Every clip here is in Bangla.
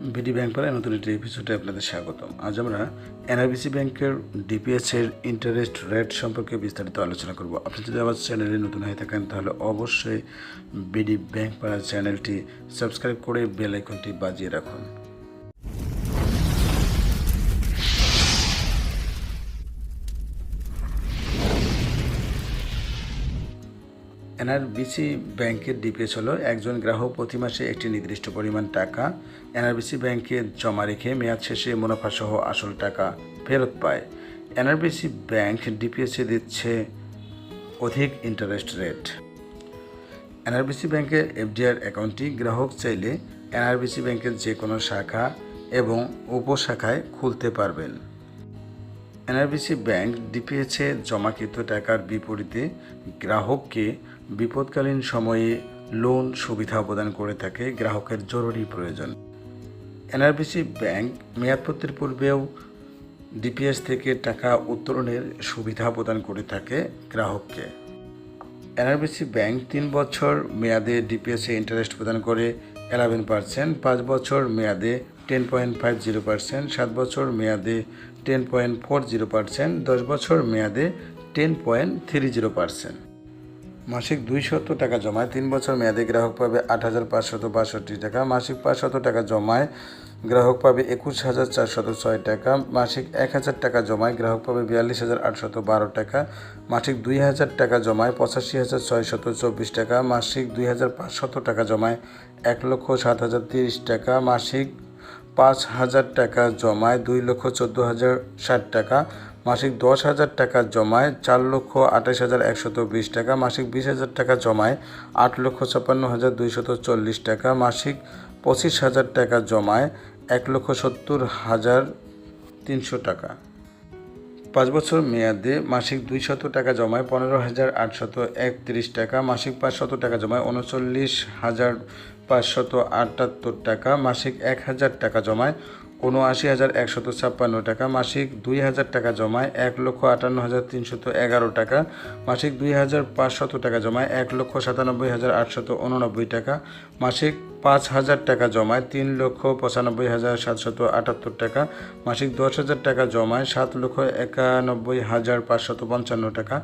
বিডি ব্যাংক পাড়ায় নতুন একটি এপিসোডে আপনাদের স্বাগতম। আজ আমরা এনআরবিসি ব্যাংকের ডিপিএস এর ইন্টারেস্ট রেট সম্পর্কে বিস্তারিত আলোচনা করব। আপনি যদি আমার চ্যানেলে নতুন হয়ে থাকেন, তাহলে অবশ্যই বিডি ব্যাংক পাড়া চ্যানেলটি সাবস্ক্রাইব করে বেল আইকনটি বাজিয়ে রাখুন। এনআরবিসি ব্যাংকের ডিপিএস হলো একজন গ্রাহক প্রতি মাসে একটি নির্দিষ্ট পরিমাণ টাকা। এনআরবিসি ব্যাংকে জমা রেখে মেয়াদ শেষে মুনাফা সহ আসল টাকা ফেরত পায়। এনআরবিসি ব্যাংক ডিপিএসে দিচ্ছে অধিক ইন্টারেস্ট রেট। এনআরবিসি ব্যাংকের এফডিআর অ্যাকাউন্টটি গ্রাহক চাইলে এনআরবিসি ব্যাংকের যে কোনো শাখা এবং উপশাখায় খুলতে পারবেন। এনআরবিসি ব্যাংক ডিপিএসে জমাকৃত টাকার বিপরীতে গ্রাহককে বিপদকালীন সময়ে লোন সুবিধা প্রদান করে থাকে গ্রাহকের জরুরি প্রয়োজন। এনআরবিসি ব্যাংক মেয়াদপত্রের পূর্বেও ডিপিএস থেকে টাকা উত্তোলনের সুবিধা প্রদান করে থাকে গ্রাহককে। এনআরবিসি ব্যাংক তিন বছর মেয়াদে ডিপিএসে ইন্টারেস্ট প্রদান করে এলেভেন পার্সেন্ট, পাঁচ বছর মেয়াদে ten point five zero percent সাত বছর মেয়াদে ten point four zero percent দশ বছর মেয়াদে ten point three zero percent মাসিক দুইশত টাকা জমায়, তিন বছর মেয়াদে গ্রাহক পাবে আট হাজার পাঁচশত বাষট্টি টাকা, মাসিক পাঁচশত টাকা জমায় গ্রাহক পাবে একুশ হাজার চারশত ছয় টাকা, মাসিক এক হাজার টাকা জমায় গ্রাহক পাবে বিয়াল্লিশ হাজার আটশত বারো টাকা, মাসিক দুই হাজার টাকা জমায় পঁচাশি হাজার ছয়শত চব্বিশ টাকা, মাসিক দুই হাজার পাঁচশত টাকা জমায় এক লক্ষ সাত হাজার তিরিশ টাকা, মাসিক পাঁচ হাজার টাকা জমায় দুই লক্ষ চোদ্দ হাজার ষাট টাকা। মাসিক দশ হাজার টাকা জমায় চার লক্ষ আঠাশ হাজার একশত বিশ টাকা। মাসিক বিশ হাজার টাকা জমায় আট লক্ষ ছাপ্পান্ন হাজার দুইশত চল্লিশ টাকা। মাসিক পঁচিশ হাজার টাকা জমায় এক লক্ষ সত্তর হাজার তিনশো টাকা। পাঁচ বছর মেয়াদে মাসিক দুইশত টাকা জমায় পনেরো হাজার আটশত একত্রিশ টাকা, মাসিক পাঁচশত টাকা জমায় উনচল্লিশ হাজার পাঁচশত আটাত্তর টাকা, মাসিক এক হাজার টাকা জমায় উনআশি হাজার একশত ছাপ্পান্ন টাকা, মাসিক দুই হাজার টাকা জমায় এক লক্ষ আটান্ন হাজার তিনশত এগারো টাকা, মাসিক দুই হাজার পাঁচশত টাকা জমায় এক লক্ষ সাতানব্বই হাজার আটশত উননব্বই টাকা, মাসিক পাঁচ হাজার টাকা জমায় তিন লক্ষ পঁচানব্বই হাজার সাতশত আটাত্তর টাকা, মাসিক দশ হাজার টাকা জমায় সাত লক্ষ একানব্বই হাজার পাঁচশত পঞ্চান্ন টাকা।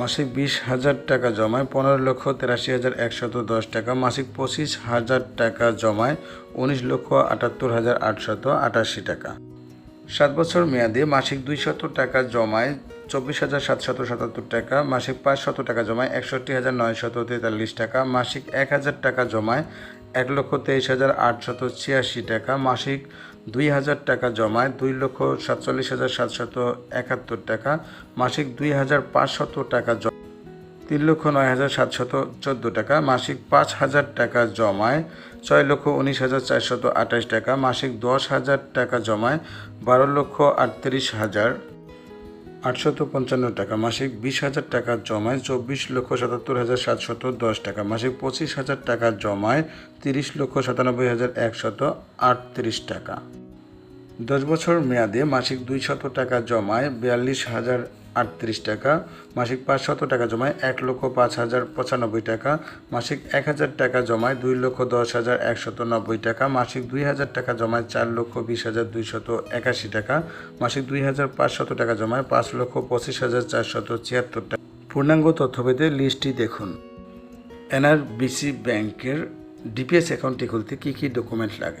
মাসিক বিশ হাজার টাকা জমায়, পনেরো লক্ষ তেরাশি হাজার একশত দশ টাকা। মাসিক পঁচিশ হাজার টাকা জমায়, উনিশ লক্ষ আটাত্তর হাজার আটশত আটাশি টাকা। সাত বছর মেয়াদে মাসিক দুইশত টাকা জমায়, চব্বিশ হাজার সাতশত সাতাত্তর টাকা। মাসিক পাঁচশত টাকা জমায়, একষট্টি হাজার নয়শত তেতাল্লিশ টাকা। মাসিক এক হাজার টাকা জমায়, এক লক্ষ তেইশ হাজার আটশত ছিয়াশি টাকা। মাসিক দুই হাজার টাকা জমায় দুই লক্ষ সাতচল্লিশ হাজার সাতশত একাত্তর টাকা। মাসিক দুই হাজার পাঁচশত টাকা তিন লক্ষ নয় হাজার সাতশত চোদ্দ টাকা। মাসিক পাঁচ হাজার টাকা জমায় ছয় লক্ষ উনিশ হাজার চারশত আঠাশ টাকা। মাসিক দশ হাজার টাকা জমায় বারো লক্ষ আটত্রিশ হাজার আটশত পঞ্চান্ন টাকা, মাসিক বিশ হাজার টাকা জমায় চব্বিশ লক্ষ সাতাত্তর হাজার সাতশত দশ টাকা, মাসিক পঁচিশ হাজার টাকা জমায় তিরিশ লক্ষ সাতানব্বই হাজার একশত আটত্রিশ টাকা। দশ বছর মেয়াদে মাসিক দুই শত টাকা জমায় বিয়াল্লিশ হাজার আটত্রিশ টাকা, মাসিক পাঁচশত টাকা জমায় এক লক্ষ পাঁচ হাজার পঁচানব্বই টাকা, মাসিক এক হাজার টাকা জমায় দুই লক্ষ দশ হাজার একশত নব্বই টাকা, মাসিক দুই হাজার টাকা জমায় চার লক্ষ বিশ হাজার দুইশত একাশি টাকা, মাসিক দুই হাজার পাঁচশত টাকা জমায় পাঁচ লক্ষ পঁচিশ হাজার চারশত ছিয়াত্তর টাকা। পূর্ণাঙ্গ তথ্য পেতে লিস্টটি দেখুন। এনআরবিসি ব্যাংকের ডিপিএস অ্যাকাউন্টটি খুলতে কী কী ডকুমেন্ট লাগে?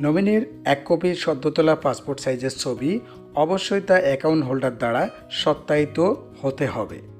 নমিনির এক কপি সদ্যতলা পাসপোর্ট সাইজের ছবি, অবশ্যই তা অ্যাকাউন্ট হোল্ডার দ্বারা সত্যায়িত হতে হবে।